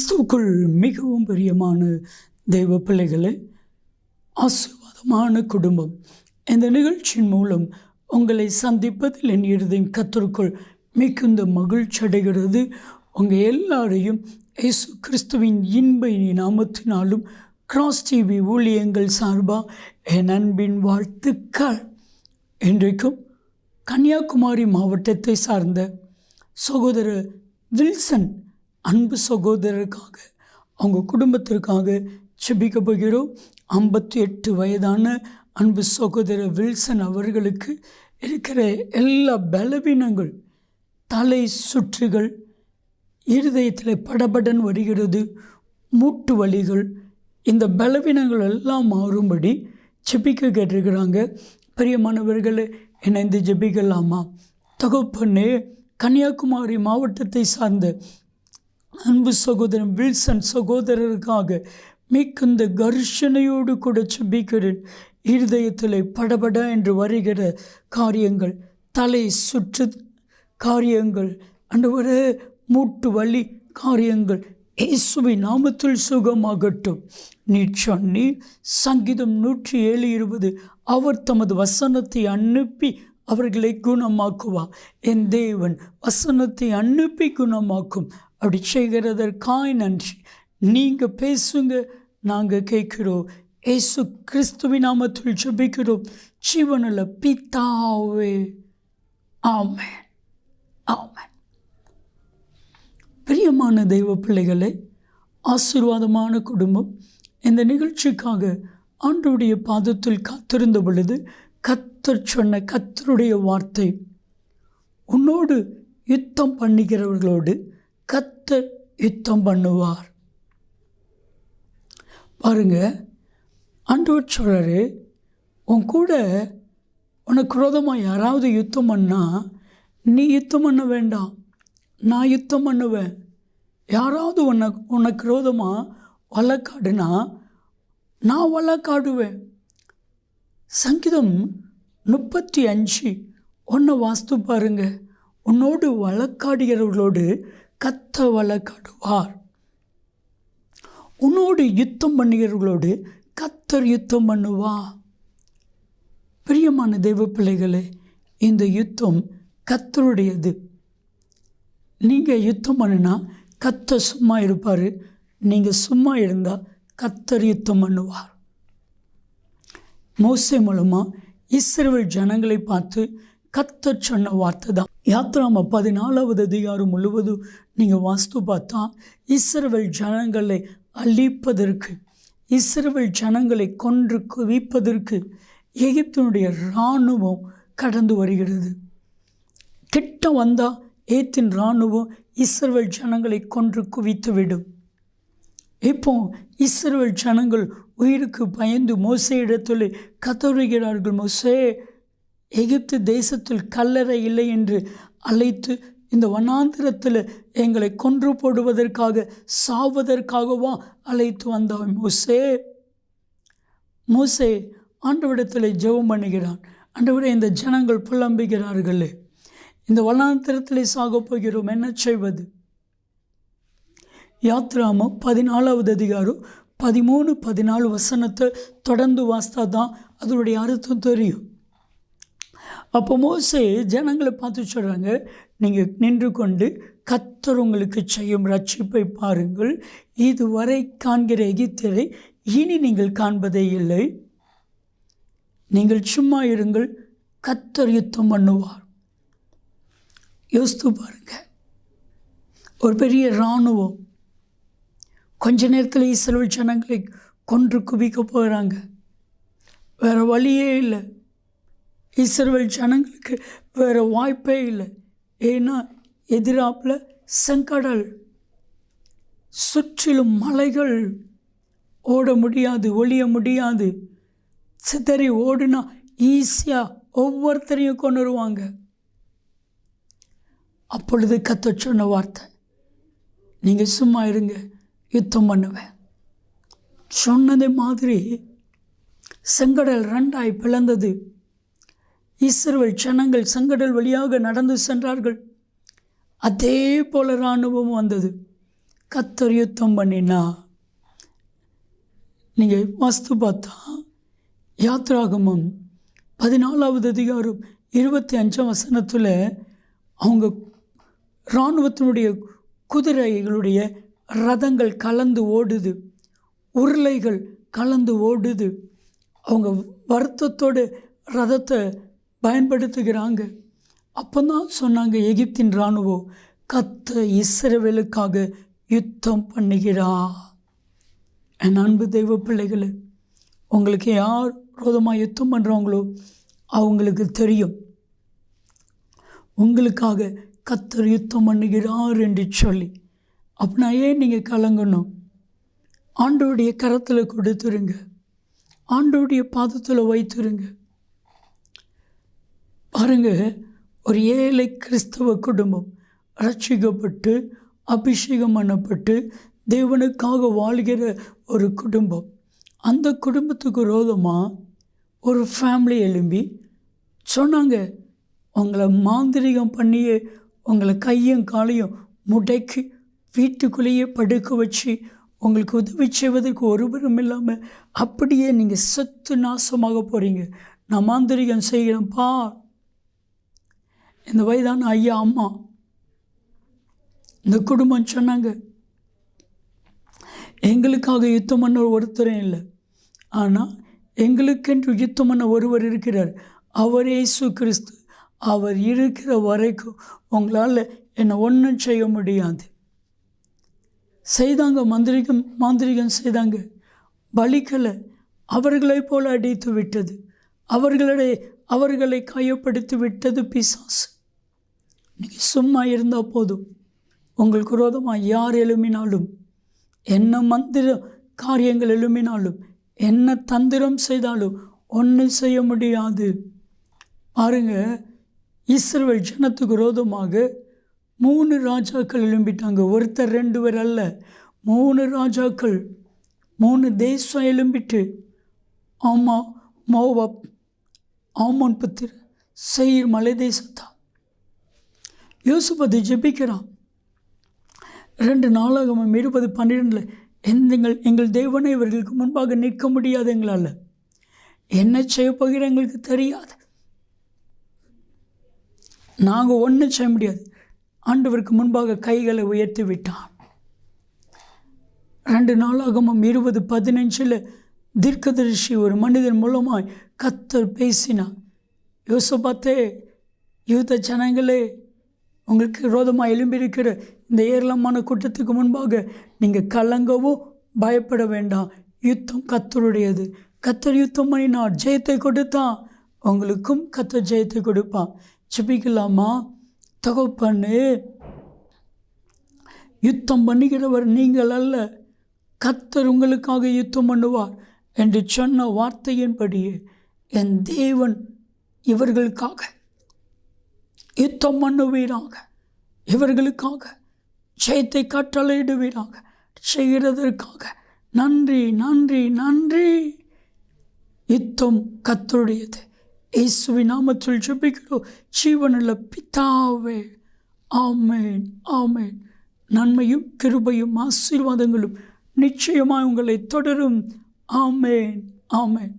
கிறிஸ்துவுக்குள் மிகவும் பிரியமான தெய்வ பிள்ளைகளே ஆசீர்வாதமான குடும்பம். இந்த நிகழ்ச்சியின் மூலம் உங்களை சந்திப்பதில் என் இருதயம் கத்தருக்குள் மிகுந்த மகிழ்ச்சி அடைகிறது. உங்கள் எல்லாரையும் இயேசு கிறிஸ்துவின் இன்பை நாமத்தினாலும் கிராஸ் டிவி ஊழியங்கள் சார்பாக என் அன்பின் வாழ்த்துக்கள். இன்றைக்கும் கன்னியாகுமரி மாவட்டத்தை சார்ந்த சகோதரர் வில்சன் அன்பு சகோதரருக்காக அவங்க குடும்பத்திற்காக செபிக்க போகிறோம். ஐம்பத்தி எட்டு வயதான அன்பு சகோதரர் வில்சன் அவர்களுக்கு இருக்கிற எல்லா பலவீனங்கள் தலை சுற்றுகள் இருதயத்தில் படபடன் வருகிறது மூட்டு வலிகள் இந்த பலவீனங்கள் எல்லாம் மாறும்படி ஜெபிக்க கேட்டிருக்கிறாங்க. பிரியமானவர்களே இணைந்து ஜெபிக்கலாமா? தகப்பனே கன்னியாகுமரி மாவட்டத்தை சார்ந்த அன்பு சகோதரன் வில்சன் சகோதரருக்காக மிகுந்த கர்ஷனையோடு கூட சுபிக்கிறேன் இருதயத்தில் படபட என்று வருகிற காரியங்கள் தலை சுற்று காரியங்கள் அன்று மூட்டு வலி காரியங்கள் இயேசுவை நாமத்தில் சுகமாகட்டும். நீ சொன்னி சங்கீதம் நூற்றி ஏழு இருபது அவர் தமது வசனத்தை அனுப்பி அவர்களை குணமாக்குவார். என் தேவன் வசனத்தை அனுப்பி குணமாக்கும். அப்படி செய்கிறதற்காய் நன்றி. நீங்கள் பேசுங்க நாங்கள் கேட்குறோம். ஏசு கிறிஸ்துவின் நாமத்தில் ஜபிக்கிறோம். ஜீவனில் பித்தாவே ஆமேன். ஆமேன். பிரியமான தெய்வ பிள்ளைகளே ஆசீர்வாதமான குடும்பம். இந்த நிகழ்ச்சிக்காக ஆண்டுடைய பாதத்தில் காத்திருந்த பொழுது கத்தர் சொன்ன கத்தருடைய வார்த்தை உன்னோடு யுத்தம் பண்ணுகிறவர்களோடு கத்தர் யுத்தம் பண்ணுவார். பாருங்க ஆண்டவர் சொல்கிறாரு உன் கூட உனக்கு குரோதமாக யாராவது யுத்தம் பண்ணால் நீ யுத்தம் பண்ண வேண்டாம். நான் யுத்தம் பண்ணுவேன். யாராவது உன்னை உனக்கு விரோதமாக வழக்காடுனா நான் வழக்காடுவேன். சங்கீதம் முப்பத்தி அஞ்சு. ஒன்றை வாஸ்து பாருங்க. உன்னோடு வழக்காடுகிறவர்களோடு கத்தவளை கடுவார். உன்னோடு யுத்தம் பண்ணுகிறவர்களோடு கத்தர் யுத்தம் பண்ணுவா பிரியமான தெய்வ பிள்ளைகளே இந்த யுத்தம் கத்தருடையது. நீங்கள் யுத்தம் பண்ணினா கத்த சும்மா இருப்பார். நீங்கள் சும்மா இருந்தால் கத்தர் யுத்தம் பண்ணுவார். மோசை மூலமாக இஸ்ரேல் ஜனங்களை பார்த்து கத்தர் சொன்ன வார்த்தை தான். யாத்ராம பதினாலாவது அதிகாரம் முழுவதும் நீங்கள் வாஸ்து பார்த்தா இஸ்ரேல் ஜனங்களை அழிப்பதற்கு இஸ்ரேல் ஜனங்களை கொன்று குவிப்பதற்கு எகிப்தினுடைய இராணுவம் கடந்து வருகிறது. கிட்ட வந்தால் ஏத்தின் இராணுவம் இஸ்ரேல் ஜனங்களை கொன்று குவித்துவிடும். இப்போ இஸ்ரேல் ஜனங்கள் உயிருக்கு பயந்து மோசையிடத்தில் கதறுகிறார்கள். மோசே எகிப்து தேசத்தில் கல்லறை இல்லை என்று அழைத்து இந்த வனாந்திரத்தில் எங்களை கொன்று போடுவதற்காக சாவதற்காகவா அழைத்து வந்தாய் மூசே. மூசே ஆண்டவிடத்தில் ஜெபம் பண்ணுகிறான். ஆண்டவரே இந்த ஜனங்கள் புலம்புகிறார்களே. இந்த வனாந்திரத்தில் சாக போகிறோம் என்ன செய்வது? யாத்ராமம் பதினாலாவது அதிகாரம் பதிமூணு பதினாலு வசனத்தை தொடர்ந்து வாஸ்தா தான் அதனுடைய அர்த்தம் தெரியும். அப்போ மோசே ஜனங்களை பார்த்து சொல்கிறாங்க நீங்கள் நின்று கொண்டு கத்தர் உங்களுக்கு செய்யும் ரட்சிப்பை பாருங்கள். இதுவரை காண்கிற எகிப்தியரை இனி நீங்கள் காண்பதே இல்லை. நீங்கள் சும்மா இருங்கள் கத்தர் யுத்தம் பண்ணுவார். யோசித்து பாருங்க. ஒரு பெரிய இராணுவம் கொஞ்ச நேரத்தில் இஸ்ரேல் ஜனங்களை கொன்று குவிக்க போகிறாங்க வேறு வழியே இல்லை. இஸ்ரேல் ஜனங்களுக்கு வேறு வாய்ப்பே இல்லை. ஏன்னா எதிராப்பில் செங்கடல் சுற்றிலும் மலைகள் ஓட முடியாது ஒளிய முடியாது. சிதறி ஓடுனா ஈஸியாக ஒவ்வொருத்தரையும் கொண்டு வருவாங்க. அப்பொழுது கத்த சொன்ன வார்த்தை நீங்கள் சும்மா இருங்க யுத்தம் பண்ணுவேன். சொன்னது மாதிரி செங்கடல் ரெண்டாய் பிளந்தது. இஸ்ரேல் ஜனங்கள் செங்கடல் வழியாக நடந்து சென்றார்கள். அதே போல இராணுவம் வந்தது. கத்தர் யுத்தம் பண்ணினா. நீங்கள் வாஸ்து பார்த்தா யாத்ராகமம் பதினாலாவது அதிகாரம் இருபத்தி அஞ்சாம் வசனத்தில் அவங்க இராணுவத்தினுடைய குதிரைகளுடைய ரதங்கள் கலந்து ஓடுது. உருளைகள் கலந்து ஓடுது. அவங்க வருத்தத்தோடு ரதத்தை பயன்படுத்துகிறாங்க. அப்போ தான் சொன்னாங்க எகிப்தின் இராணுவம் கத்த இஸ்ரவேலுக்காக யுத்தம் பண்ணுகிறா. என் அன்பு தெய்வ பிள்ளைகளே உங்களுக்கு யார் ரோதமாக யுத்தம் பண்ணுறாங்களோ அவங்களுக்கு தெரியும். உங்களுக்காக கத்தர் யுத்தம் பண்ணுகிறார் என்று சொல்லி. அப்படின்னா ஏன் நீங்கள் கலங்கணும்? ஆண்டோடைய கரத்தில் கொடுத்துருங்க. ஆண்டோடைய பாதத்தில் வைத்துருங்க. பாருங்கள் ஒரு ஏழை கிறிஸ்தவ குடும்பம் ரட்சிக்கப்பட்டு அபிஷேகம் பண்ணப்பட்டு தேவனுக்காக வாழ்கிற ஒரு குடும்பம். அந்த குடும்பத்துக்கு விரோதமாக ஒரு ஃபேமிலி எழும்பி சொன்னாங்க உங்களை மாந்திரிகம் பண்ணியே உங்களை கையும் காலையும் முடக்கி வீட்டுக்குள்ளேயே படுக்க வச்சு உங்களுக்கு உதவி செய்வதற்கு ஒருவரும் இல்லாமல் அப்படியே நீங்கள் சத்து நாசமாக போகிறீங்க நான் மாந்திரிகம் செய்கிறேன்ப்பா இந்த வயதான ஐயா அம்மா. இந்த குடும்பம் சொன்னாங்க எங்களுக்காக யுத்தம் பண்ண ஒருத்தரும் இல்லை. ஆனால் எங்களுக்கென்று யுத்தம் பண்ண ஒருவர் இருக்கிறார். அவர் இயேசு கிறிஸ்து. அவர் இருக்கிற வரைக்கும் உங்களால் என்னை ஒன்றும் செய்ய முடியாது. செய்தாங்க மந்திரிகம் மாந்திரிகம் செய்தாங்க. பலிக்கலை அவர்களைப் போல அடித்து விட்டது. அவர்களுடைய அவர்களை காயப்படுத்தி விட்டது பிசாசு. நீங்கள் சும்மா இருந்தால் போதும். உங்களுக்கு குரோதமாக யார் எழுமினாலும் என்ன மந்திர காரியங்கள் எழுமினாலும் என்ன தந்திரம் செய்தாலும் ஒன்றும் செய்ய முடியாது. பாருங்க இஸ்ரவேல் ஜனத்துக்கு ரோதமாக மூணு ராஜாக்கள் எழும்பிட்டாங்க. ஒருத்தர் ரெண்டு பேர் அல்ல மூணு ராஜாக்கள் மூணு தேசம் எழும்பிட்டு ஆமாம் மோவாப் ஆமான் புத்திர செயிர் மலை தேசத்தான் யோசுபதி ஜெபிக்கிறான். ரெண்டு நாளாகமும் இருபது பன்னிரெண்டில் எங்கள் எங்கள் தேவனை இவர்களுக்கு முன்பாக நிற்க முடியாது எங்களால். என்ன செய்ய போகிற எங்களுக்கு தெரியாது. நாங்கள் ஒன்றும் செய்ய முடியாது. ஆண்டவருக்கு முன்பாக கைகளை உயர்த்தி விட்டான். ரெண்டு நாளாகமும் இருபது பதினஞ்சில் தீர்க்கதரிசி ஒரு மனிதன் மூலமாய் கத்தர் பேசினான் யோசபாத்தே யூத ஜனங்களே உங்களுக்கு விரோதமாக எழும்பியிருக்கிற இந்த ஏராளமான கூட்டத்துக்கு முன்பாக நீங்கள் கலங்கவும் பயப்பட வேண்டாம். யுத்தம் கத்தருடையது. கத்தர் யுத்தம் பண்ணினார். ஜெயத்தை கொடுத்தான். உங்களுக்கும் கத்தர் ஜெயத்தை கொடுப்பான் ஜெபிக்கலாமா? தகப்பண்ணு யுத்தம் பண்ணுகிறவர் நீங்கள் அல்ல. கத்தர் உங்களுக்காக யுத்தம் பண்ணுவார். என்று சொன்ன வார்த்தையின்படியே என் தேவன் இவர்களுக்காக யுத்தம் பண்ணுவீராக இவர்களுக்காக ஜெயத்தை கட்டளையிடுவீராக செய்கிறதற்காக நன்றி நன்றி நன்றி. யுத்தம் கத்தருடையது இயேசுவி நாமத்தில் ஜெபிக்கிறோம். ஜீவனுள்ள பிதாவே ஆமேன் ஆமேன். நன்மையும் கிருபையும் ஆசீர்வாதங்களும் நிச்சயமாக உங்களை தொடரும். ஆமேன் ஆமேன்